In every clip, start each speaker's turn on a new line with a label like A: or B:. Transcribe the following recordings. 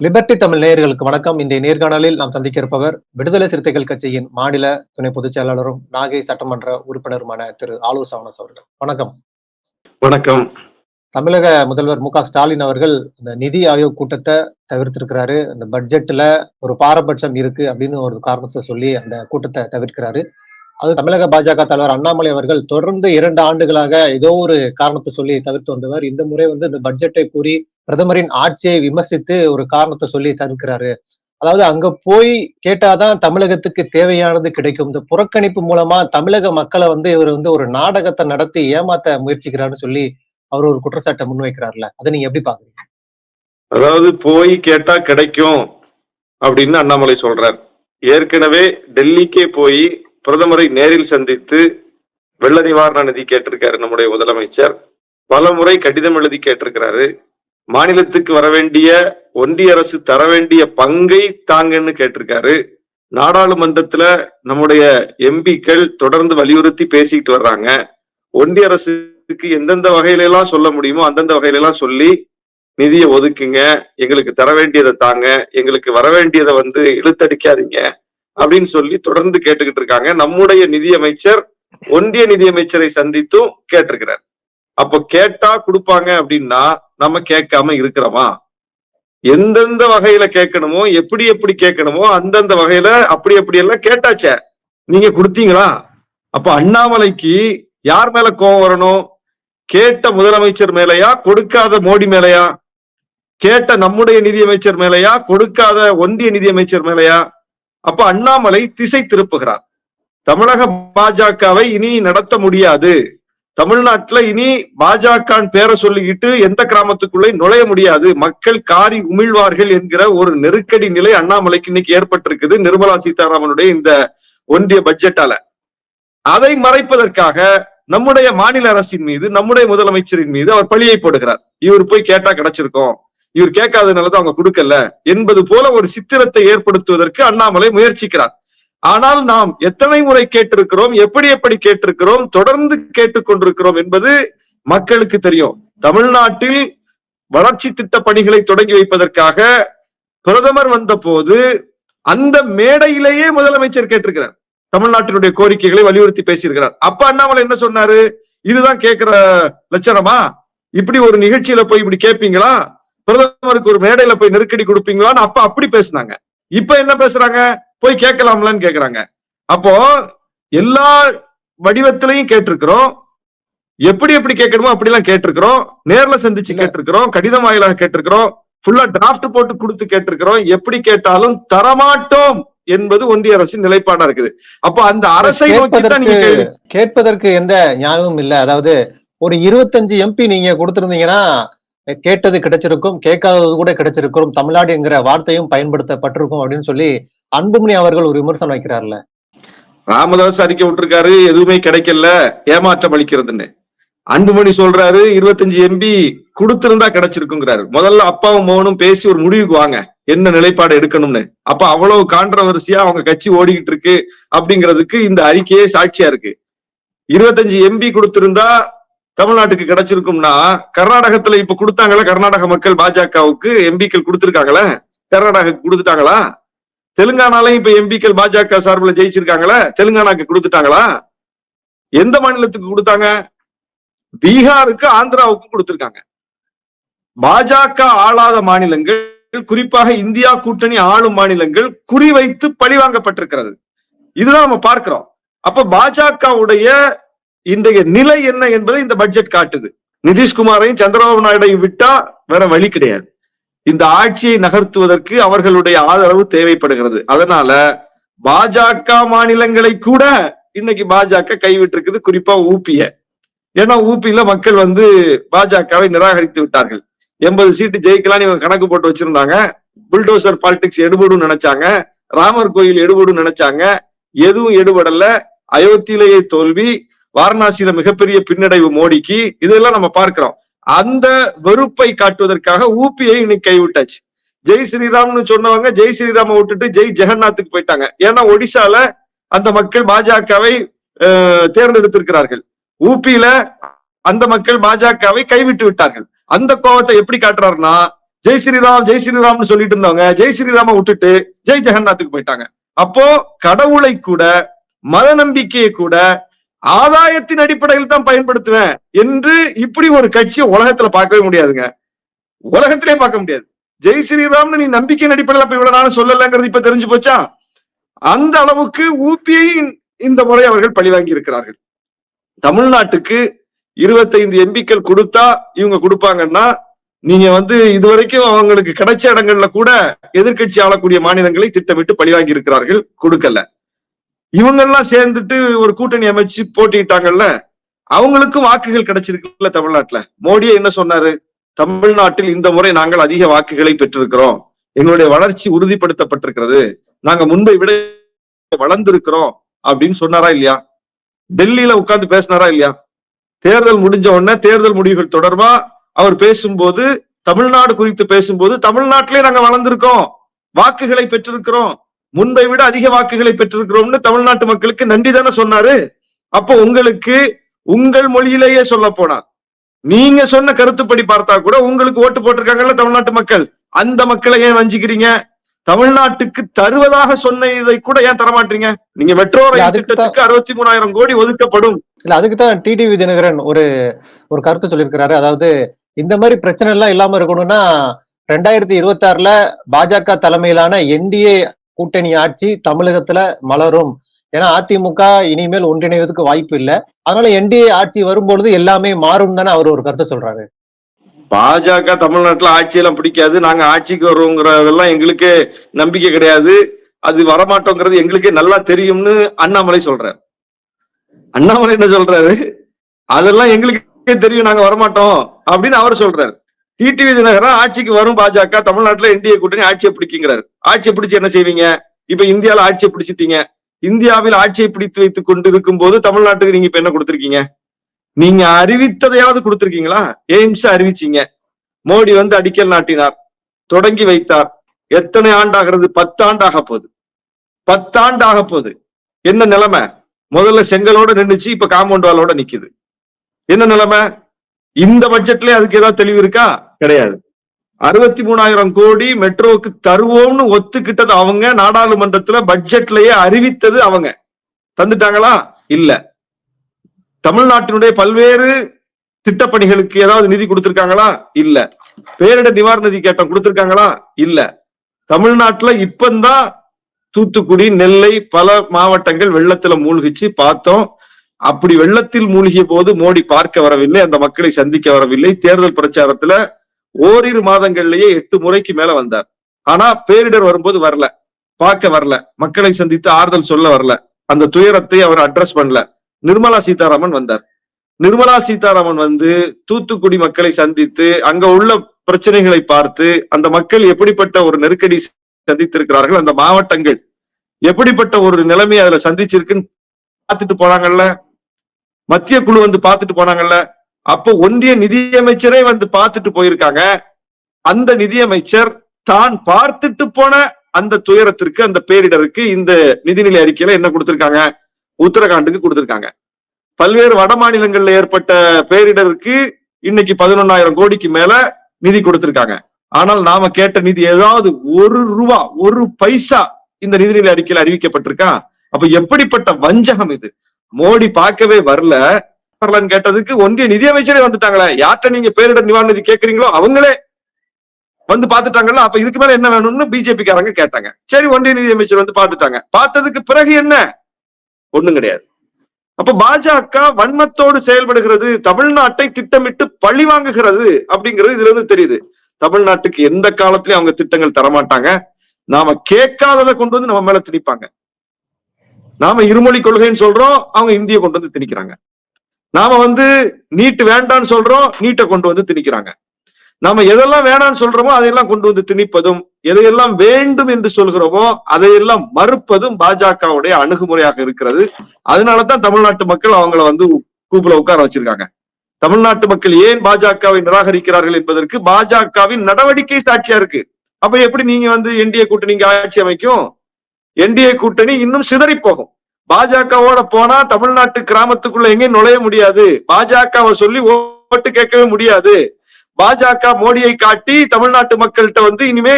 A: Liberty Tamil நேயர்களுக்கு வணக்கம். இன்றைய நேர்காணலில் நாம் சந்திக்க இருப்பவர் விடுதலை சிறுத்தைகள் கட்சியின் மாநில துணை பொதுச் செயலாளரும் நாகை சட்டமன்ற உறுப்பினருமான திரு ஆலூர் சவனஸ் அவர்கள். வணக்கம்.
B: வணக்கம்.
A: தமிழக முதல்வர் மு ஸ்டாலின் அவர்கள் இந்த நிதி ஆயோக் கூட்டத்தை தவிர்த்திருக்கிறாரு. இந்த பட்ஜெட்ல ஒரு பாரபட்சம் இருக்கு அப்படின்னு ஒரு காரணத்தை சொல்லி அந்த கூட்டத்தை தவிர்க்கிறாரு. அது தமிழக பாஜக தலைவர் அண்ணாமலை அவர்கள் தொடர்ந்து இரண்டு ஆண்டுகளாக ஏதோ ஒரு காரணத்தை சொல்லி தவிர்த்து வந்தவர். இந்த முறை வந்து இந்த பட்ஜெட்டை கூறி பிரதமரின் ஆட்சியை விமர்சித்து ஒரு காரணத்தை சொல்லி தவிர்க்கிறாரு. அதாவது அங்க போய் கேட்டாதான் தமிழகத்துக்கு தேவையானது கிடைக்கும். இந்த புறக்கணிப்பு மூலமா தமிழக மக்களை வந்து இவர் வந்து ஒரு நாடகத்தை நடத்தி ஏமாத்த முயற்சிக்கிறாருன்னு சொல்லி அவர் ஒரு குற்றச்சாட்டை முன்வைக்கிறார்ல அதை நீங்க எப்படி பாக்குறீங்க?
B: அதாவது போய் கேட்டா கிடைக்கும் அப்படின்னு அண்ணாமலை சொல்றார். ஏற்கனவே டெல்லிக்கே போய் பிரதமரை நேரில் சந்தித்து வெள்ள நிவாரண நிதி கேட்டிருக்காரு நம்முடைய முதலமைச்சர். பல முறை கடிதம் எழுதி கேட்டிருக்கிறாரு. மாநிலத்துக்கு வர வேண்டிய ஒன்றிய அரசு தர வேண்டிய பங்கை தாங்கன்னு கேட்டிருக்காரு. நாடாளுமன்றத்துல நம்முடைய எம்பிக்கள் தொடர்ந்து வலியுறுத்தி பேசிட்டு வர்றாங்க. ஒன்றிய அரசுக்கு எந்தெந்த வகையில எல்லாம் சொல்ல முடியுமோ அந்தந்த வகையில எல்லாம் சொல்லி நிதியை ஒதுக்குங்க. எங்களுக்கு தர வேண்டியதை தாங்க. எங்களுக்கு வர வேண்டியதை வந்து இழுத்தடிக்காதீங்க. அப்படின்னு சொல்லி தொடர்ந்து கேட்டுக்கிட்டு இருக்காங்க. நம்முடைய நிதியமைச்சர் ஒன்றிய நிதியமைச்சரை சந்தித்தும் கேட்டிருக்கிறார். அப்ப கேட்டா கொடுப்பாங்க அப்படின்னா நம்ம கேட்காம இருக்கிறோமா? எந்தெந்த வகையில கேட்கணுமோ எப்படி எப்படி கேட்கணுமோ அந்தந்த வகையில அப்படி அப்படி எல்லாம் கேட்டாச்சே. நீங்க கொடுத்தீங்களா? அப்ப அண்ணாமலைக்கு யார் மேல கோவம் வரணும்? கேட்ட முதலமைச்சர் மேலையா கொடுக்காத மோடி மேலையா? கேட்ட நம்முடைய நிதியமைச்சர் மேலையா கொடுக்காத ஒன்றிய நிதியமைச்சர் மேலையா? அப்ப அண்ணாமலை திசை திருப்புகிறார். தமிழக பாஜகவை இனி நடத்த முடியாது. தமிழ்நாட்டுல இனி பாஜக பேரை சொல்லிக்கிட்டு எந்த கிராமத்துக்குள்ளே நுழைய முடியாது. மக்கள் காரி உமிழ்வார்கள் என்கிற ஒரு நெருக்கடி நிலை அண்ணாமலைக்கு இன்னைக்கு ஏற்பட்டிருக்குது நிர்மலா சீதாராமனுடைய இந்த ஒன்றிய பட்ஜெட்டால அதை மறைப்பதற்காக நம்முடைய மாநில அரசின் மீது நம்முடைய முதலமைச்சரின் மீது அவர் பழியை போடுகிறார். இவர் போய் கேட்டா கிடைச்சிருக்கோம். இவர் கேட்காதனாலதான் அவங்க கொடுக்கல. என்பது போல ஒரு சித்திரத்தை ஏற்படுத்துவதற்கு அண்ணாமலை முயற்சிக்கிறார். ஆனால் நாம் எத்தனை முறை கேட்டிருக்கிறோம் எப்படி எப்படி கேட்டிருக்கிறோம் தொடர்ந்து கேட்டுக்கொண்டிருக்கிறோம் என்பது மக்களுக்கு தெரியும். தமிழ்நாட்டில் வளர்ச்சி திட்ட பணிகளை தொடங்கி வைப்பதற்காக பிரதமர் வந்த போது அந்த மேடையிலேயே முதலமைச்சர் கேட்டிருக்கிறார். தமிழ்நாட்டினுடைய கோரிக்கைகளை வலியுறுத்தி பேசியிருக்கிறார். அப்ப அண்ணாமலை என்ன சொன்னாரு? இதுதான் கேட்கிற லட்சணமா? இப்படி ஒரு நிகழ்ச்சியில போய் இப்படி கேட்பீங்களா? பிரதமருக்கு ஒரு மேடையில போய் நெருக்கடி கொடுப்பீங்களான்னு அப்ப அப்படி பேசினாங்க. இப்ப என்ன பேசுறாங்க? போய் கேட்கலாம்லான்னு கேக்குறாங்க. அப்போ எல்லா வடிவத்திலையும் கேட்டிருக்கிறோம். எப்படி எப்படி கேட்கணுமோ அப்படி எல்லாம் கேட்டிருக்கிறோம். நேர்ல சந்திச்சு கேட்டிருக்கிறோம். கடிதம் வாயிலாக கேட்டிருக்கிறோம். ஃபுல்லா டிராப்ட் போட்டு கொடுத்து கேட்டிருக்கிறோம். எப்படி கேட்டாலும் தரமாட்டோம் என்பது ஒன்றிய அரசின் நிலைப்பாடா இருக்குது. அப்போ அந்த அரசை
A: கேட்பதற்கு எந்த நியாயமும் இல்ல. அதாவது ஒரு இருபத்தஞ்சு எம்பி நீங்க கொடுத்திருந்தீங்கன்னா கேட்டது கிடைச்சிருக்கும் கேட்காதது கூட கிடைச்சிருக்கும் தமிழ்நாடு என்கிற வார்த்தையும் பயன்படுத்தப்பட்டிருக்கும் அப்படின்னு சொல்லி அன்புமணி அவர்கள் ஒரு விமர்சனம் வைக்கிறார்ல.
B: ராமதாஸ் அறிக்கை விட்டுருக்காரு எதுவுமே கிடைக்கல ஏமாற்றம் அளிக்கிறதுன்னு. அன்புமணி சொல்றாரு இருபத்தஞ்சு எம்பி கொடுத்திருந்தா கிடைச்சிருக்குங்கிறாரு. முதல்ல அப்பாவும் மோகனும் பேசி ஒரு முடிவுக்கு வாங்க என்ன நிலைப்பாடு எடுக்கணும்னு. அப்ப அவ்வளவு கான்ட்ரவர்சியா அவங்க கட்சி ஓடிக்கிட்டு இருக்கு அப்படிங்கிறதுக்கு இந்த அறிக்கையே சாட்சியா இருக்கு. இருபத்தஞ்சு எம்பி கொடுத்திருந்தா தமிழ்நாட்டுக்கு கிடைச்சிருக்கும்னா கர்நாடகத்துல இப்ப கொடுத்தாங்களா? கர்நாடக மக்கள் பாஜகவுக்கு எம்பிக்கள் கொடுத்திருக்காங்களா? கர்நாடகாக்கு கொடுத்துட்டாங்களா? தெலுங்கானாலையும் இப்ப எம்பிக்கள் பாஜக சார்பில் ஜெயிச்சிருக்காங்களா? தெலுங்கானாக்கு கொடுத்துட்டாங்களா? எந்த மாநிலத்துக்கு கொடுத்தாங்க? பீகாருக்கு ஆந்திராவுக்கு கொடுத்திருக்காங்க. பாஜக ஆளாத மாநிலங்கள் குறிப்பாக இந்தியா கூட்டணி ஆளும் மாநிலங்கள் குறிவைத்து பழிவாங்கப்பட்டிருக்கிறது. இதுதான் நம்ம பார்க்கிறோம். அப்ப பாஜகவுடைய இன்றைய நிலை என்ன என்பதை இந்த பட்ஜெட் காட்டுது. நிதிஷ்குமாரையும் சந்திரபாபு நாயுடையும் விட்டா வேற வழி கிடையாது. இந்த ஆட்சியை நகர்த்துவதற்கு அவர்களுடைய ஆதரவு தேவைப்படுகிறது. அதனால பாஜக மாநிலங்களை கூட இன்னைக்கு பாஜக கைவிட்டிருக்குது குறிப்பா ஊபிய. ஏன்னா ஊபியில மக்கள் வந்து பாஜகவை நிராகரித்து விட்டார்கள். எண்பது சீட்டு ஜெயிக்கலாம்னு இவங்க கணக்கு போட்டு வச்சிருந்தாங்க. புல்டோசர் பாலிடிக்ஸ் எடுபடும் நினைச்சாங்க. ராமர் கோயில் எடுபடும் நினைச்சாங்க. எதுவும் எடுபடல. அயோத்தியிலேயே தோல்வி. வாரணாசியில மிகப்பெரிய பின்னடைவு மோடிக்கு இதெல்லாம் நம்ம பார்க்கிறோம். அந்த வெறுப்பை காட்டுவதற்காக ஊபியை இன்னைக்கு கைவிட்டாச்சு. ஜெய் ஸ்ரீராம்னு சொன்னவங்க ஜெய் ஸ்ரீராம விட்டுட்டு ஜெய் ஜெகநாத்துக்கு போயிட்டாங்க. ஏன்னா ஒடிசால அந்த மக்கள் பாஜகவை தேர்ந்தெடுத்திருக்கிறார்கள். ஊபியில அந்த மக்கள் பாஜகவை கைவிட்டு விட்டார்கள். அந்த கோபத்தை எப்படி காட்டுறாருன்னா ஜெய் ஸ்ரீராம் ஜெய் ஸ்ரீராம்னு சொல்லிட்டு இருந்தவங்க ஜெய் ஸ்ரீராம விட்டுட்டு ஜெய் ஜெகநாத்துக்கு போயிட்டாங்க. அப்போ கடவுளை கூட மத நம்பிக்கையை கூட ஆதாயத்தின் அடிப்படையில் தான் பயன்படுத்துவேன் என்று இப்படி ஒரு கட்சியை உலகத்துல பார்க்கவே முடியாதுங்க. உலகத்திலே பார்க்க முடியாது. ஜெய் ஸ்ரீராம்னு நீ நம்பிக்கையின் அடிப்படையில் அப்ப இவ்வளவு நாளும் சொல்லலைங்கிறது இப்ப தெரிஞ்சு போச்சா? அந்த அளவுக்கு ஊபியை இந்த முறை அவர்கள் பழிவாங்கி இருக்கிறார்கள். தமிழ்நாட்டுக்கு இருபத்தைந்து எம்பிக்கள் கொடுத்தா இவங்க கொடுப்பாங்கன்னா நீங்க வந்து இதுவரைக்கும் அவங்களுக்கு கிடைச்ச இடங்கள்ல கூட எதிர்க்கட்சி ஆளக்கூடிய மாநிலங்களை திட்டமிட்டு பழிவாங்கி இருக்கிறார்கள் கொடுக்கல. இவங்கெல்லாம் சேர்ந்துட்டு ஒரு கூட்டணி அமைச்சு போட்டிட்டாங்கல்ல அவங்களுக்கும் வாக்குகள் கிடைச்சிருக்குல்ல தமிழ்நாட்டுல. மோடியே என்ன சொன்னாரு? தமிழ்நாட்டில் இந்த முறை நாங்கள் அதிக வாக்குகளை பெற்றிருக்கிறோம். எங்களுடைய வளர்ச்சி உறுதிப்படுத்தப்பட்டிருக்கிறது. நாங்க முன்பை விட வளர்ந்திருக்கிறோம் அப்படின்னு சொன்னாரா இல்லையா? டெல்லியில உட்கார்ந்து பேசினாரா இல்லையா? தேர்தல் முடிஞ்ச உடனே தேர்தல் முடிவுகள் தொடர்பா அவர் பேசும்போது தமிழ்நாடு குறித்து பேசும்போது தமிழ்நாட்டிலே நாங்க வளர்ந்திருக்கோம். வாக்குகளை பெற்றிருக்கிறோம். முன்பை விட அதிக வாக்குகளை பெற்றிருக்கிறோம்னு தமிழ்நாட்டு மக்களுக்கு நன்றி தானே சொன்னாரு? அப்போ உங்களுக்கு உங்கள் மொழியிலேயே சொல்ல போனார் நீங்க சொன்ன கருத்துப்படி பார்த்தா கூட உங்களுக்கு ஓட்டு போட்டிருக்காங்கல்ல தமிழ்நாட்டு மக்கள். அந்த மக்களை ஏன் வஞ்சிக்கிறீங்க? தமிழ்நாட்டுக்கு தருவதாக சொன்ன இதை கூட ஏன் தரமாட்டீங்க? நீங்க மெட்ரோ ரயில் திட்டத்துக்கு அறுபத்தி மூணாயிரம் கோடி ஒதுக்கப்படும்.
A: இல்ல அதுக்கு தான் டிடிவி தினகரன் ஒரு ஒரு கருத்து சொல்லியிருக்கிறாரு. அதாவது இந்த மாதிரி பிரச்சனை எல்லாம் இல்லாம இருக்கணும்னா ரெண்டாயிரத்தி இருபத்தி ஆறுல பாஜக தலைமையிலான என்டிஏ கூட்டணி ஆட்சி தமிழகத்துல மலரும். ஏன்னா அதிமுக இனிமேல் ஒன்றிணைவதற்கு வாய்ப்பு இல்லை. அதனால என்டிஏ ஆட்சி வரும்பொழுது எல்லாமே மாறும் தானே அவர் ஒரு கருத்தை சொல்றாரு.
B: பாஜக தமிழ்நாட்டுல ஆட்சியெல்லாம் பிடிக்காது. நாங்க ஆட்சிக்கு வருவோங்கிறதெல்லாம் எங்களுக்கு நம்பிக்கை கிடையாது. அது வரமாட்டோங்கிறது எங்களுக்கே நல்லா தெரியும்னு அண்ணாமலை சொல்றாரு. அண்ணாமலை என்ன சொல்றாரு? அதெல்லாம் எங்களுக்கு தெரியும். நாங்க வரமாட்டோம் அப்படின்னு அவர் சொல்றாரு. டிடிவி தினகரன் ஆட்சிக்கு வரும் பாஜக தமிழ்நாட்டுல என்டிஏ கூட்டணி ஆட்சியை பிடிக்குங்கிறாரு. ஆட்சியை பிடிச்சு என்ன செய்வீங்க? இப்ப இந்தியாவில் ஆட்சியை பிடிச்சிட்டீங்க. இந்தியாவில் ஆட்சியை பிடித்து வைத்துக் கொண்டு இருக்கும் போது தமிழ்நாட்டுக்கு நீங்க இப்ப என்ன கொடுத்திருக்கீங்க? நீங்க அறிவித்ததையாவது கொடுத்திருக்கீங்களா? எய்ம்ஸ் அறிவிச்சீங்க. மோடி வந்து அடிக்கல் நாட்டினார். தொடங்கி வைத்தார். எத்தனை ஆண்டாகிறது? பத்தாண்டாக போகுது. பத்தாண்டு போகுது. என்ன நிலைமை? முதல்ல செங்கலோட நின்றுச்சு இப்ப காம்பவுண்ட் வாலோட நிக்குது. என்ன நிலைமை? இந்த பட்ஜெட்லயே அதுக்கு ஏதாவது தெளிவு இருக்கா? கிடையாது. அறுபத்தி மூணாயிரம் கோடி மெட்ரோவுக்கு தருவோம்னு ஒத்துக்கிட்டது அவங்க. நாடாளுமன்றத்துல பட்ஜெட்லயே அறிவித்தது அவங்க. தந்துட்டாங்களா? இல்ல. தமிழ்நாட்டினுடைய பல்வேறு திட்டப்பணிகளுக்கு ஏதாவது நிதி கொடுத்திருக்காங்களா? இல்ல. பேரிடர் நிவாரண நிதி கேட்டோம் கொடுத்திருக்காங்களா? இல்ல. தமிழ்நாட்டுல இப்பந்தான் தூத்துக்குடி நெல்லை பல மாவட்டங்கள் வெள்ளத்துல மூழ்கிச்சு பார்த்தோம். அப்படி வெள்ளத்தில் மூழ்கிய போது மோடி பார்க்க வரவில்லை அந்த மக்களை சந்திக்க வரவில்லை. தேர்தல் பிரச்சாரத்துல ஓரிரு மாதங்கள்லயே எட்டு முறைக்கு மேல வந்தார். ஆனா பேரிடர் வரும்போது வரல. பார்க்க வரல. மக்களை சந்தித்து ஆறுதல் சொல்ல வரல. அந்த துயரத்தை அவர் அட்ரஸ் பண்ணல. நிர்மலா சீதாராமன் வந்தார். நிர்மலா சீதாராமன் வந்து தூத்துக்குடி மக்களை சந்தித்து அங்க உள்ள பிரச்சனைகளை பார்த்து அந்த மக்கள் எப்படிப்பட்ட ஒரு நெருக்கடி சந்தித்திருக்கிறார்கள் அந்த மாவட்டங்கள் எப்படிப்பட்ட ஒரு நிலைமையை அதுல சந்திச்சிருக்குன்னு பார்த்துட்டு போனாங்கல்ல? மத்திய குழு வந்து பார்த்துட்டு போனாங்கல்ல? அப்போ ஒன்றிய நிதியமைச்சரே வந்து பார்த்துட்டு போயிருக்காங்க. அந்த நிதியமைச்சர் தான் பார்த்துட்டு போன அந்த துயரத்திற்கு அந்த பேரிடருக்கு இந்த நிதிநிலை அறிக்கையில என்ன கொடுத்திருக்காங்க? உத்தரகாண்டுக்கு கொடுத்திருக்காங்க. பல்வேறு வட மாநிலங்கள்ல ஏற்பட்ட பேரிடருக்கு இன்னைக்கு பதினொன்னாயிரம் கோடிக்கு மேல நிதி கொடுத்திருக்காங்க. ஆனால் நாம கேட்ட நிதி ஏதாவது ஒரு ரூபா ஒரு பைசா இந்த நிதிநிலை அறிக்கையில் அறிவிக்கப்பட்டிருக்கா? அப்ப எப்படிப்பட்ட வஞ்சகம் இது? மோடி பார்க்கவே வரல. வரலன்னு கேட்டதுக்கு ஒன்றிய நிதியமைச்சரே வந்துட்டாங்களே. யார்கிட்ட நீங்க பேரிடர் நிவாரண நிதி கேட்கறீங்களோ அவங்களே வந்து பாத்துட்டாங்கல்ல அப்ப இதுக்கு மேல என்ன வேணும்னு பிஜேபிக்காரங்க கேட்டாங்க. சரி ஒன்றிய நிதியமைச்சர் வந்து பாத்துட்டாங்க பார்த்ததுக்கு பிறகு என்ன? ஒண்ணும் கிடையாது. அப்ப பாஜக வன்மத்தோடு செயல்படுகிறது தமிழ்நாட்டை திட்டமிட்டு பழி வாங்குகிறது அப்படிங்கிறது இதுல இருந்து தெரியுது. தமிழ்நாட்டுக்கு எந்த காலத்திலயும் அவங்க திட்டங்கள் தரமாட்டாங்க. நாம கேட்காததை கொண்டு வந்து நம்ம மேல திணிப்பாங்க. நாம இருமொழி கொள்கைன்னு சொல்றோம் அவங்க இந்திய கொண்டு வந்து திணிக்கிறாங்க. நாம வந்து நீட் வேண்டான்னு சொல்றோம் நீட்டை கொண்டு வந்து திணிக்கிறாங்க. நாம எதெல்லாம் வேணாம்னு சொல்றோமோ அதையெல்லாம் கொண்டு வந்து திணிப்பதும் எதையெல்லாம் வேண்டும் என்று சொல்கிறோமோ அதையெல்லாம் மறுப்பதும் பாஜகவுடைய அணுகுமுறையாக இருக்கிறது. அதனாலதான் தமிழ்நாட்டு மக்கள் அவங்கள வந்து கூப்புல உட்கார வச்சிருக்காங்க. தமிழ்நாட்டு மக்கள் ஏன் பாஜகவை நிராகரிக்கிறார்கள் என்பதற்கு பாஜகவின் நடவடிக்கை சாட்சியா இருக்கு. அப்ப எப்படி நீங்க வந்து என்டிஏ கூட்டணி ஆட்சி அமைக்கும்? என்டிஏ கூட்டணி இன்னும் சிதறி போகும். பாஜகவோட போனா தமிழ்நாட்டு கிராமத்துக்குள்ள எங்கேயும் நுழைய முடியாது. பாஜகவை சொல்லி ஓட்டு கேட்கவே முடியாது. பாஜக மோடியை காட்டி தமிழ்நாட்டு மக்கள்கிட்ட வந்து இனிமே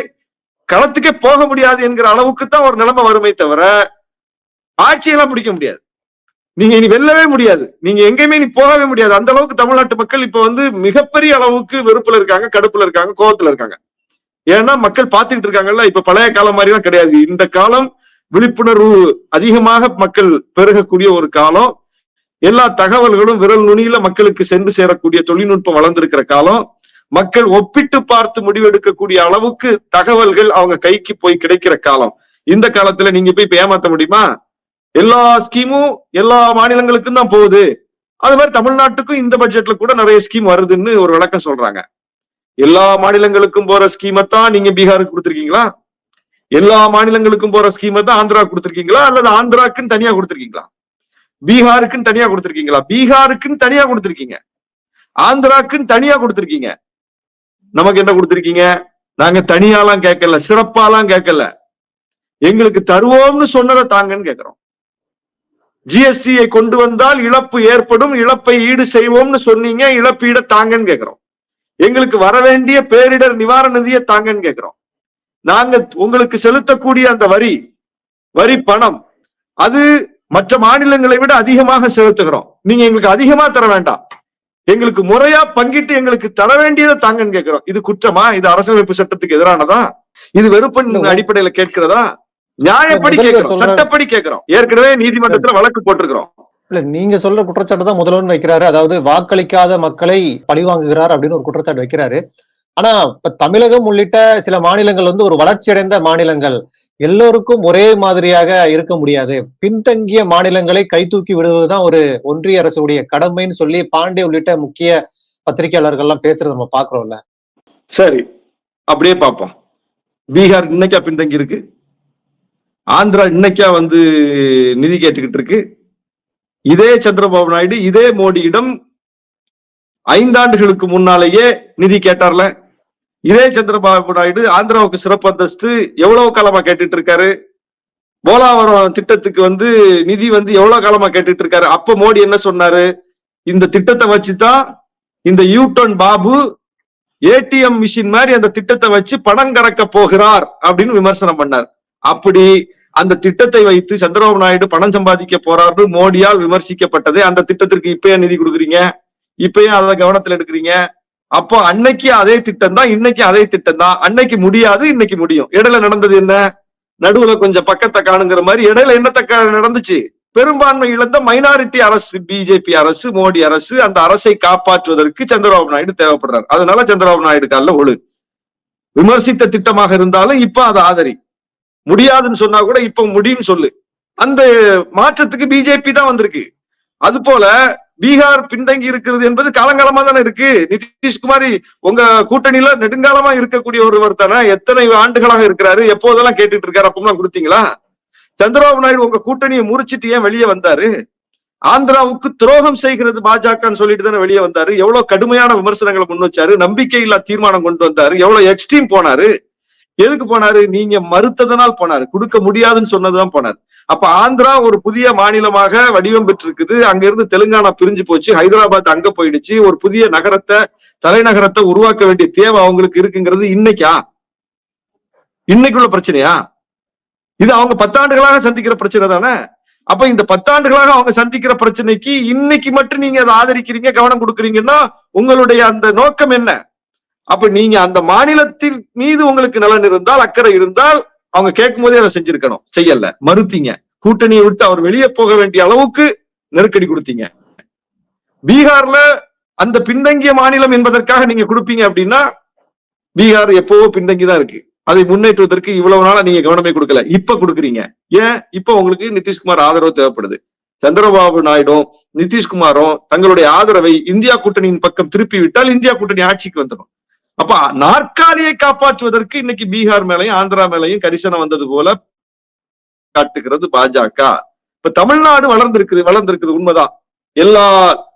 B: களத்துக்கே போக முடியாது என்கிற அளவுக்கு தான் ஒரு நிலைமை வருமே தவிர ஆட்சியெல்லாம் பிடிக்க முடியாது. நீங்க இனி வெல்லவே முடியாது. நீங்க எங்கேயுமே நீ போகவே முடியாது. அந்த அளவுக்கு தமிழ்நாட்டு மக்கள் இப்ப வந்து மிகப்பெரிய அளவுக்கு வெறுப்புல இருக்காங்க கடுப்புல இருக்காங்க கோபத்துல இருக்காங்க. ஏன்னா மக்கள் பார்த்துக்கிட்டு இருக்காங்கல்ல இப்ப பழைய காலம் மாதிரி எல்லாம் கிடையாது. இந்த காலம் விழிப்புணர்வு அதிகமாக மக்கள் பெருகக்கூடிய ஒரு காலம். எல்லா தகவல்களும் விரல் நுனியில மக்களுக்கு சென்று சேரக்கூடிய தொழில்நுட்பம் வளர்ந்திருக்கிற காலம். மக்கள் ஒப்பிட்டு பார்த்து முடிவெடுக்கக்கூடிய அளவுக்கு தகவல்கள் அவங்க கைக்கு போய் கிடைக்கிற காலம். இந்த காலத்துல நீங்க போய் இப்ப ஏமாத்த முடியுமா? எல்லா ஸ்கீமும் எல்லா மாநிலங்களுக்கும் தான் போகுது. அது மாதிரி தமிழ்நாட்டுக்கும் இந்த பட்ஜெட்ல கூட நிறைய ஸ்கீம் வருதுன்னு ஒரு விளக்கம் சொல்றாங்க. எல்லா மாநிலங்களுக்கும் போற ஸ்கீமை தான் நீங்க பீகாருக்கு கொடுத்துருக்கீங்களா? எல்லா மாநிலங்களுக்கும் போற ஸ்கீமை தான் ஆந்திரா கொடுத்துருக்கீங்களா? அல்லது ஆந்திராக்குன்னு தனியா கொடுத்துருக்கீங்களா? பீகாருக்குன்னு தனியா கொடுத்துருக்கீங்களா? பீகாருக்குன்னு தனியா கொடுத்துருக்கீங்க. ஆந்திராக்குன்னு தனியா கொடுத்துருக்கீங்க. நமக்கு என்ன கொடுத்துருக்கீங்க? நாங்க தனியாலாம் கேட்கல சிறப்பாலாம் கேட்கல. எங்களுக்கு தருவோம்னு சொன்னதை தாங்கன்னு கேட்கிறோம். ஜிஎஸ்டியை கொண்டு வந்தால் இழப்பு ஏற்படும் இழப்பை ஈடு செய்வோம்னு சொன்னீங்க இழப்பீட தாங்கன்னு கேட்கிறோம். எங்களுக்கு வர வேண்டிய பேரிடர் நிவாரண நிதியை தாங்கன்னு கேட்கிறோம். நாங்க உங்களுக்கு செலுத்தக்கூடிய அந்த வரி வரி பணம் அது மற்ற மாநிலங்களை விட அதிகமாக செலுத்துகிறோம். நீங்க எங்களுக்கு அதிகமா தர வேண்டாம். எங்களுக்கு முறையா பங்கிட்டு எங்களுக்கு தர வேண்டியதை தாங்கன்னு கேட்கிறோம். இது குற்றமா? இது அரசியலமைப்பு சட்டத்துக்கு எதிரானதா? இது வெறுப்பின் அடிப்படையில கேட்கிறதா? நியாயப்படி கேட்கிறோம். சட்டப்படி கேட்கிறோம். ஏற்கனவே நீதிமன்றத்துல வழக்கு போட்டிருக்கிறோம்.
A: இல்ல நீங்க சொல்ற குற்றச்சாட்டு தான் முதல்வர் வைக்கிறாரு. அதாவது வாக்களிக்காத மக்களை பழிவாங்குகிறார் அப்படின்னு ஒரு குற்றச்சாட்டு வைக்கிறாரு. ஆனா இப்ப தமிழகம் உள்ளிட்ட சில மாநிலங்கள் வந்து ஒரு வளர்ச்சியடைந்த மாநிலங்கள். எல்லோருக்கும் ஒரே மாதிரியாக இருக்க முடியாது. பின்தங்கிய மாநிலங்களை கைதூக்கி விடுவதுதான் ஒரு ஒன்றிய அரசுடைய கடமைன்னு சொல்லி பாண்டே உள்ளிட்ட முக்கிய பத்திரிகையாளர்கள் எல்லாம் நம்ம பாக்குறோம்ல.
B: சரி அப்படியே பார்ப்போம். பீகார் இன்னைக்கா பின்தங்கி இருக்கு. ஆந்திரா இன்னைக்கா வந்து நிதி கேட்டுக்கிட்டு இருக்கு. இதே சந்திரபாபு நாயுடு இதே மோடியிடம் ஐந்தாண்டுகளுக்கு முன்னாலேயே நிதி கேட்டார்ல. இதே சந்திரபாபு நாயுடு ஆந்திராவுக்கு சிறப்பு அந்தஸ்து எவ்வளவு காலமா கேட்டுட்டு இருக்காரு? போலாவரம் திட்டத்துக்கு வந்து நிதி வந்து எவ்வளவு காலமா கேட்டுட்டு இருக்காரு? அப்ப மோடி என்ன சொன்னாரு? இந்த திட்டத்தை வச்சுதான் இந்த யூட்டன் பாபு ஏடிஎம் மிஷின் மாதிரி அந்த திட்டத்தை வச்சு பணம் கறக்க போகிறார் அப்படின்னு விமர்சனம் பண்ணார். அப்படி அந்த திட்டத்தை வைத்து சந்திரபாபு நாயுடு பணம் சம்பாதிக்க போறாரு மோடியால் விமர்சிக்கப்பட்டது அந்த திட்டத்திற்கு இப்பயே நிதி கொடுக்குறீங்க? இப்பயும் அதை கவனத்துல எடுக்கிறீங்க? அப்போ அன்னைக்கு அதே திட்டம் தான் இன்னைக்கு அதே திட்டம் தான் அன்னைக்கு முடியாது இன்னைக்கு முடியும். இடையில நடந்தது என்ன? நடுவுல கொஞ்சம் பக்கத்தை காணுங்கிற மாதிரி இடையில என்னத்த நடந்துச்சு? பெரும்பான்மை இழந்த மைனாரிட்டி அரசு பிஜேபி அரசு மோடி அரசு அந்த அரசை காப்பாற்றுவதற்கு சந்திரபாபு நாயுடு தேவைப்படுறாரு. அதனால சந்திரபாபு நாயுடு கால ஒழு. விமர்சித்த திட்டமாக இருந்தாலும் இப்ப அதை ஆதரி. முடியாதுன்னு சொன்னா கூட இப்ப முடியும்னு சொல்லு. அந்த மாற்றத்துக்கு பிஜேபி தான் வந்திருக்கு. அது போல பீகார் பின்தங்கி இருக்கிறது என்பது காலங்காலமா தானே இருக்கு? நிதிஷ்குமார் உங்க கூட்டணியில நெடுங்காலமா இருக்கக்கூடிய ஒருவர் தானே எத்தனை ஆண்டுகளாக இருக்கிறாரு? எப்போதெல்லாம் கேட்டுட்டு இருக்காரு? அப்பெல்லாம் கொடுத்தீங்களா? சந்திரபாபு நாயுடு உங்க கூட்டணியை முறிச்சிட்டு ஏன் வெளியே வந்தாரு? ஆந்திராவுக்கு துரோகம் செய்கிறது பாஜகன்னு சொல்லிட்டு தானே வெளியே வந்தாரு. எவ்வளவு கடுமையான விமர்சனங்களை முன் வச்சாரு. நம்பிக்கையில்லா தீர்மானம் கொண்டு வந்தாரு. எவ்வளவு எக்ஸ்ட்ரீம் போனாரு. எதுக்கு போனாரு? நீங்க மறுத்ததனால் போனாரு. கொடுக்க முடியாதுன்னு சொன்னதுதான் போனாரு. அப்ப ஆந்திரா ஒரு புதிய மாநிலமாக வடிவம் பெற்றிருக்குது. அங்க இருந்து தெலுங்கானா பிரிஞ்சு போச்சு. ஹைதராபாத் அங்க போயிடுச்சு. ஒரு புதிய நகரத்தை தலைநகரத்தை உருவாக்க வேண்டிய தேவை அவங்களுக்கு இருக்குங்கிறது இன்னைக்கா? இன்னைக்குள்ள பிரச்சனையா? இது அவங்க பத்தாண்டுகளாக சந்திக்கிற பிரச்சனை தானே? அப்ப இந்த பத்தாண்டுகளாக அவங்க சந்திக்கிற பிரச்சனைக்கு இன்னைக்கு மட்டும் நீங்க அதை ஆதரிக்கிறீங்க கவனம் கொடுக்குறீங்கன்னா உங்களுடைய அந்த நோக்கம் என்ன? அப்ப நீங்க அந்த மாநிலத்தின் மீது உங்களுக்கு நலன் இருந்தால் அக்கறை இருந்தால் அவங்க கேட்கும் போதே அதை செஞ்சிருக்கணும். செய்யல. மறுத்தீங்க. கூட்டணியை விட்டு அவர் வெளியே போக வேண்டிய அளவுக்கு நெருக்கடி கொடுத்தீங்க. பீகார்ல அந்த பின்தங்கிய மாநிலம் என்பதற்காக நீங்க கொடுப்பீங்க அப்படின்னா பீகார் எப்பவோ பின்தங்கி தான் இருக்கு. அதை முன்னேற்றுவதற்கு இவ்வளவு நாளா நீங்க கவனமே கொடுக்கல. இப்ப கொடுக்குறீங்க. ஏன்? இப்ப உங்களுக்கு நிதிஷ்குமார் ஆதரவு தேவைப்படுது. சந்திரபாபு நாயுடும் நிதிஷ்குமாரும் தங்களுடைய ஆதரவை இந்தியா கூட்டணியின் பக்கம் திருப்பி விட்டால் இந்தியா கூட்டணி ஆட்சிக்கு வந்துடும். அப்ப நாற்காலியை காப்பாற்றுவதற்கு இன்னைக்கு பீகார் மேலையும் ஆந்திரா மேலையும் கரிசனம் வந்தது போல காட்டுகிறது பாஜக. இப்ப தமிழ்நாடு வளர்ந்திருக்குது வளர்ந்திருக்குது உண்மைதான். எல்லா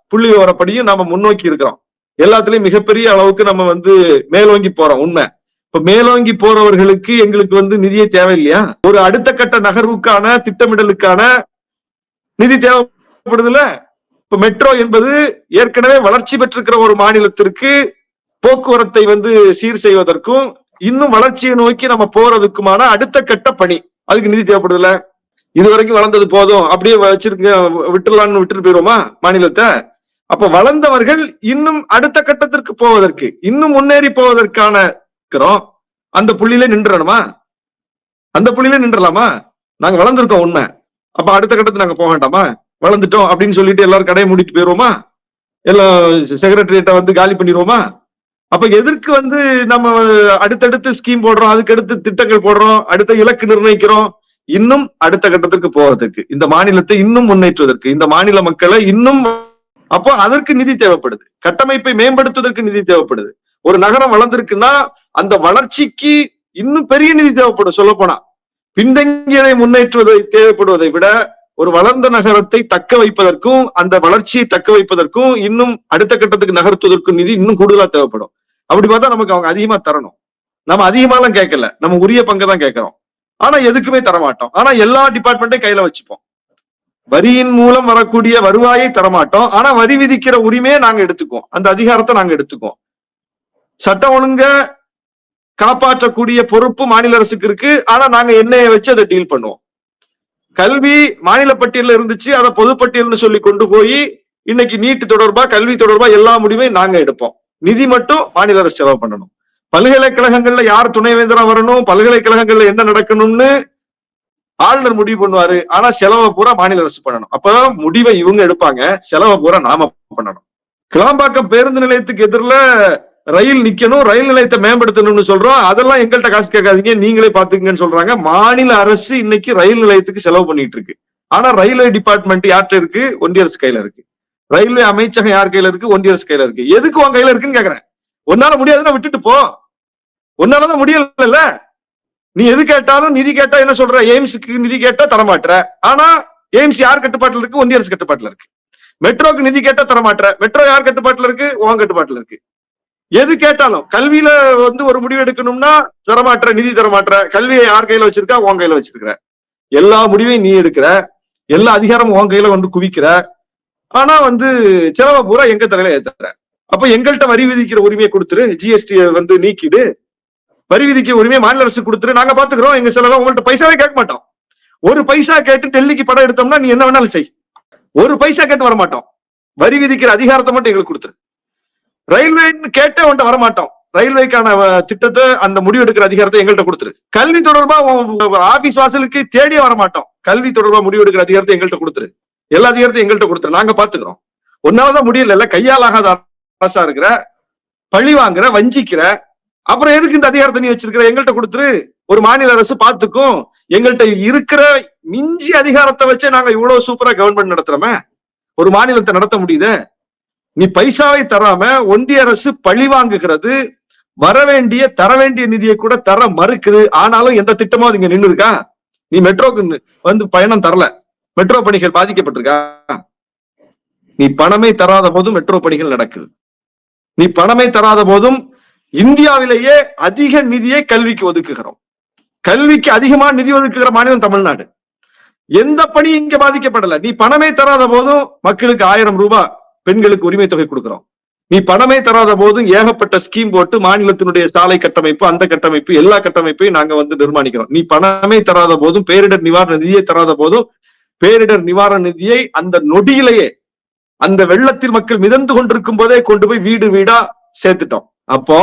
B: புள்ளி விவரப்படியும் நாம முன்னோக்கி இருக்கிறோம். எல்லாத்துலயும் மிகப்பெரிய அளவுக்கு நம்ம வந்து மேலோங்கி போறோம் உண்மை. இப்ப மேலோங்கி போறவர்களுக்கு எங்களுக்கு வந்து நிதியே தேவையில்லையா? ஒரு அடுத்த கட்ட நகர்வுக்கான திட்டமிடலுக்கான நிதி தேவைப்படுதுல? இப்ப மெட்ரோ என்பது ஏற்கனவே வளர்ச்சி பெற்றிருக்கிற ஒரு மாநிலத்திற்கு போக்குவரத்தை வந்து சீர் செய்வதற்கும் இன்னும் வளர்ச்சியை நோக்கி நம்ம போறதுக்குமான அடுத்த கட்ட பணி. அதுக்கு நிதி தேவைப்படுதுல்ல இது வரைக்கும் வளர்ந்தது போதும். அப்படியே வச்சிருக்க விட்டுலான்னு விட்டுட்டு போயிருவோமா மாநிலத்தை? அப்ப வளர்ந்தவர்கள் இன்னும் அடுத்த கட்டத்திற்கு போவதற்கு இன்னும் முன்னேறி போவதற்கான இருக்கிறோம். அந்த புள்ளியில நின்றுடணுமா அந்த புள்ளியில நின்றலாமா? நாங்க வளர்ந்துருக்கோம் உண்மை. அப்ப அடுத்த கட்டத்துக்கு நாங்க போக வேண்டாமா? வளர்ந்துட்டோம் அப்படின்னு சொல்லிட்டு எல்லாரும் கடையை மூடிட்டு போயிருவோமா? எல்லாம் செக்ரட்டரியேட்டை வந்து காலி பண்ணிடுவோமா அப்ப எதற்கு வந்து நம்ம அடுத்தடுத்து ஸ்கீம் போடுறோம் அதுக்கு அடுத்து திட்டங்கள் போடுறோம் அடுத்த இலக்கு நிர்ணயிக்கிறோம்? இன்னும் அடுத்த கட்டத்துக்கு போவதற்கு இந்த மாநிலத்தை இன்னும் முன்னேற்றுவதற்கு இந்த மாநில மக்களை இன்னும் அப்போ அதற்கு நிதி தேவைப்படுது. கட்டமைப்பை மேம்படுத்துவதற்கு நிதி தேவைப்படுது. ஒரு நகரம் வளர்ந்திருக்குன்னா அந்த வளர்ச்சிக்கு இன்னும் பெரிய நிதி தேவைப்படும் சொல்ல போனா பின்தங்கியதை முன்னேற்றுவதை தேவைப்படுவதை விட ஒரு வளர்ந்த நகரத்தை தக்க வைப்பதற்கும் அந்த வளர்ச்சியை தக்க வைப்பதற்கும் இன்னும் அடுத்த கட்டத்துக்கு நகர்த்துவதற்கும் நிதி இன்னும் கூடுதலா தேவைப்படும். அப்படி பார்த்தா நமக்கு அவங்க அதிகமா தரணும். நம்ம அதிகமாலாம் கேட்கல. நம்ம உரிய பங்கை தான் கேட்கிறோம். ஆனா எதுக்குமே தரமாட்டோம். ஆனா எல்லா டிபார்ட்மெண்ட்டையும் கையில வச்சுப்போம். வரியின் மூலம் வரக்கூடிய வருவாயை தரமாட்டோம். ஆனா வரி விதிக்கிற உரிமையை நாங்க எடுத்துக்குவோம். அந்த அதிகாரத்தை நாங்க எடுத்துக்குவோம். சட்டம் ஒழுங்க காப்பாற்றக்கூடிய பொறுப்பு மாநில அரசுக்கு இருக்கு. ஆனா நாங்க எண்ணெயை வச்சு அதை டீல் பண்ணுவோம். கல்வி மாநில பட்டியல இருந்துச்சு. அதை பொதுப்பட்டியல்னு சொல்லி கொண்டு போய் இன்னைக்கு நீட்டு தொடர்பா கல்வி தொடர்பா எல்லா முடிவையும் நாங்க எடுப்போம். நிதி மட்டும் மாநில அரசு செலவு பண்ணணும். பல்கலைக்கழகங்கள்ல யார் துணைவேந்தரா வரணும் பல்கலைக்கழகங்கள்ல என்ன நடக்கணும்னு ஆளுநர் முடிவு பண்ணுவாரு. ஆனா செலவை பூரா மாநில அரசு பண்ணணும். அப்பதான் முடிவை இவங்க எடுப்பாங்க. செலவை பூரா நாம பண்ணணும். கிளாம்பாக்கம் பேருந்து நிலையத்துக்கு எதிரில ரயில் நிக்கணும். ரயில் நிலையத்தை மேம்படுத்தணும்னு சொல்றோம். அதெல்லாம் எங்கள்கிட்ட காசு கேட்காதீங்க. நீங்களே பாத்துக்கங்கன்னு சொல்றாங்க. மாநில அரசு இன்னைக்கு ரயில் நிலையத்துக்கு செலவு பண்ணிட்டு இருக்கு. ஆனா ரயில்வே டிபார்ட்மெண்ட் யார்கிட்ட இருக்கு? ஒன்றிய அரசு கையில இருக்கு. ரயில்வே அமைச்சகம் யார் கையில இருக்கு? ஒன்றிய அரசு கையில இருக்கு. எதுக்கு உன் கையில இருக்குன்னு கேக்குறேன். உன்னால முடியாதுன்னா விட்டுட்டு போ. உன்னாலதான் முடியல நீ எது கேட்டாலும் நிதி கேட்டா என்ன சொல்ற? எய்ம்ஸுக்கு நிதி கேட்டா தரமாட்டுற ஆனா எய்ம்ஸ் யார் கட்டுப்பாட்டுல இருக்கு? ஒன்றிய அரசு கட்டுப்பாட்டுல இருக்கு. மெட்ரோக்கு நிதி கேட்டா தரமாட்டுற மெட்ரோ யார் கட்டுப்பாட்டுல இருக்கு? உன் கட்டுப்பாட்டுல இருக்கு. எது கேட்டாலும் கல்வியில வந்து ஒரு முடிவு எடுக்கணும்னா தரமாட்டுற நிதி தரமாட்டுற கல்வியை யார் கையில வச்சிருக்கா? உன் கையில வச்சிருக்கிற. எல்லா முடிவையும் நீ எடுக்கிற. எல்லா அதிகாரமும் உன் கையில வந்து குவிக்கிற. ஆனா வந்து செலவை பூரா எங்க தலையில ஏத்துற அப்ப எங்கள்கிட்ட வரி விதிக்கிற உரிமையை கொடுத்துரு ஜிஎஸ்டி வந்து நீக்கிடு. வரி விதிக்க உரிமையை மாநில அரசு கொடுத்துரு. நாங்க பாத்துக்கிறோம் எங்க செலவை உங்கள்கிட்ட பைசாவே கேட்க மாட்டோம். ஒரு பைசா கேட்டு டெல்லிக்கு படம் எடுத்தோம்னா நீ என்ன வேணாலும் செய். ஒரு பைசா கேட்டு வர மாட்டோம் வரி விதிக்கிற அதிகாரத்தை மட்டும் எங்களுக்கு கொடுத்துரு. ரயில்வேன்னு கேட்டே உன்ட்ட வர மாட்டோம் ரயில்வேக்கான திட்டத்தை அந்த முடிவு எடுக்கிற அதிகாரத்தை எங்கள்கிட்ட கொடுத்துரு. கல்வி தொடர்பா ஆபீஸ் வாசலுக்கு தேடியே வர மாட்டோம் கல்வி தொடர்பா முடிவு எடுக்கிற அதிகாரத்தை எங்கள்கிட்ட கொடுத்துரு. எல்லா அதிகாரத்தையும் எங்கள்கிட்ட கொடுத்துரு. நாங்க பாத்துக்கிறோம். ஒன்னாலதான் முடியல கையால் ஆகாத அரசா இருக்கிற பழி வாங்குற வஞ்சிக்கிற அப்புறம் எதுக்கு இந்த அதிகாரத்தை நீ வச்சிருக்கிற? எங்கள்கிட்ட கொடுத்துரு. ஒரு மாநில அரசு பார்த்துக்கும் எங்கள்கிட்ட இருக்கிற மிஞ்சி அதிகாரத்தை வச்சே நாங்க இவ்வளவு சூப்பரா கவர்மெண்ட் நடத்துறோமே. ஒரு மாநிலத்தை நடத்த முடியுது? நீ பைசாவை தராம ஒன்றிய அரசு பழி வாங்குகிறது வர வேண்டிய தர வேண்டிய நிதியை கூட தர மறுக்குது. ஆனாலும் எந்த திட்டமும் அது இங்க நின்று இருக்கா நீ மெட்ரோக்கு வந்து பயணம் தரல. மெட்ரோ பணிகள் பாதிக்கப்பட்டிருக்கா? நீ பணமே தராத போதும் மெட்ரோ பணிகள் நடக்குது. நீ பணமே தராத போதும் இந்தியாவிலேயே அதிக நிதியை கல்விக்கு ஒதுக்குகிறோம். கல்விக்கு அதிகமான நிதி ஒதுக்குகிற மாநிலம் தமிழ்நாடு. எந்த பணி இங்க பாதிக்கப்படல. நீ பணமே தராத போதும் மக்களுக்கு ஆயிரம் ரூபாய் பெண்களுக்கு உரிமை தொகை கொடுக்கிறோம். நீ பணமே தராத போதும் ஏகப்பட்ட ஸ்கீம் போட்டு மாநிலத்தினுடைய சாலை கட்டமைப்பு அந்த கட்டமைப்பு எல்லா கட்டமைப்பையும் நாங்க வந்து நிர்மாணிக்கிறோம். நீ பணமே தராத போதும் பேரிடர் நிவாரண நிதியை தராத போதும் பேரிடர் நிவாரண நிதியை அந்த நொடியிலேயே அந்த வெள்ளத்தில் மக்கள் மிதந்து கொண்டிருக்கும் போதே கொண்டு போய் வீடு வீடா சேர்த்துட்டோம். அப்போ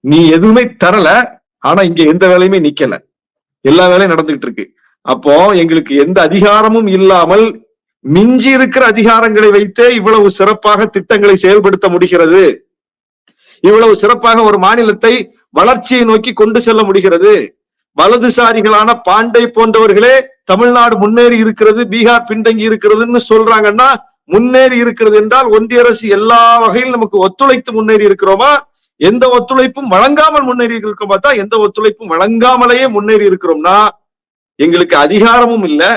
B: நீ எதுவுமே தரல ஆனா இங்க எந்த வேலையுமே நிக்கல. எல்லா வேலையும் நடந்துகிட்டு இருக்கு. அப்போ எங்களுக்கு எந்த அதிகாரமும் இல்லாமல் மிஞ்சி இருக்கிற அதிகாரங்களை வைத்தே இவ்வளவு சிறப்பாக திட்டங்களை செயல்படுத்த முடிகிறது. இவ்வளவு சிறப்பாக ஒரு மாநிலத்தை வளர்ச்சியை நோக்கி கொண்டு செல்ல முடிகிறது. வலதுசாரிகளான பாண்டை போன்றவர்களே தமிழ்நாடு முன்னேறி இருக்கிறது பீகார் பின்தங்கி இருக்கிறதுன்னு சொல்றாங்கன்னா முன்னேறி இருக்கிறது என்றால் ஒன்றிய அரசு எல்லா வகையிலும் நமக்கு ஒத்துழைத்து முன்னேறி இருக்கிறோமா? எந்த ஒத்துழைப்பும் வழங்காமல் முன்னேறி இருக்கிறோம்? பார்த்தா எந்த ஒத்துழைப்பும் வழங்காமலேயே முன்னேறி இருக்கிறோம்னா எங்களுக்கு அதிகாரமும் இல்லை.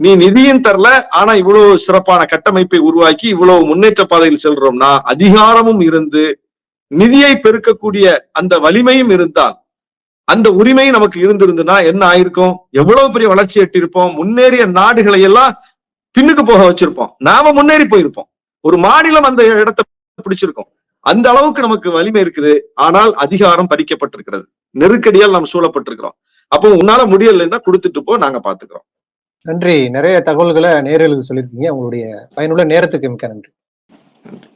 B: நீ நிதியும் தரல ஆனா இவ்வளவு சிறப்பான கட்டமைப்பை உருவாக்கி இவ்வளவு முன்னேற்ற பாதையில் செல்றோம்னா அதிகாரமும் இருந்து நிதியை பெருக்கக்கூடிய அந்த வலிமையும் இருந்தால் அந்த உரிமை நமக்கு இருந்திருந்துன்னா என்ன ஆயிருக்கும்? எவ்வளவு பெரிய வளர்ச்சி எட்டியிருப்போம்? முன்னேறிய நாடுகளை எல்லாம் பின்னுக்கு போக வச்சிருப்போம். நாம முன்னேறி போயிருப்போம். ஒரு மாநிலம் அந்த இடத்தை பிடிச்சிருக்கோம். அந்த அளவுக்கு நமக்கு வலிமை இருக்குது. ஆனால் அதிகாரம் பறிக்கப்பட்டிருக்கிறது. நெருக்கடியால் நாம் சூழப்பட்டிருக்கிறோம். அப்போ உன்னால முடியலைன்னா கொடுத்துட்டு போ நாங்க பாத்துக்கிறோம்.
A: நன்றி. நிறைய தகவல்களை நேயர்களுக்கு சொல்லியிருக்கீங்க. உங்களுடைய பயனுள்ள நேரத்துக்கு மிக்க நன்றி.
B: நன்றி.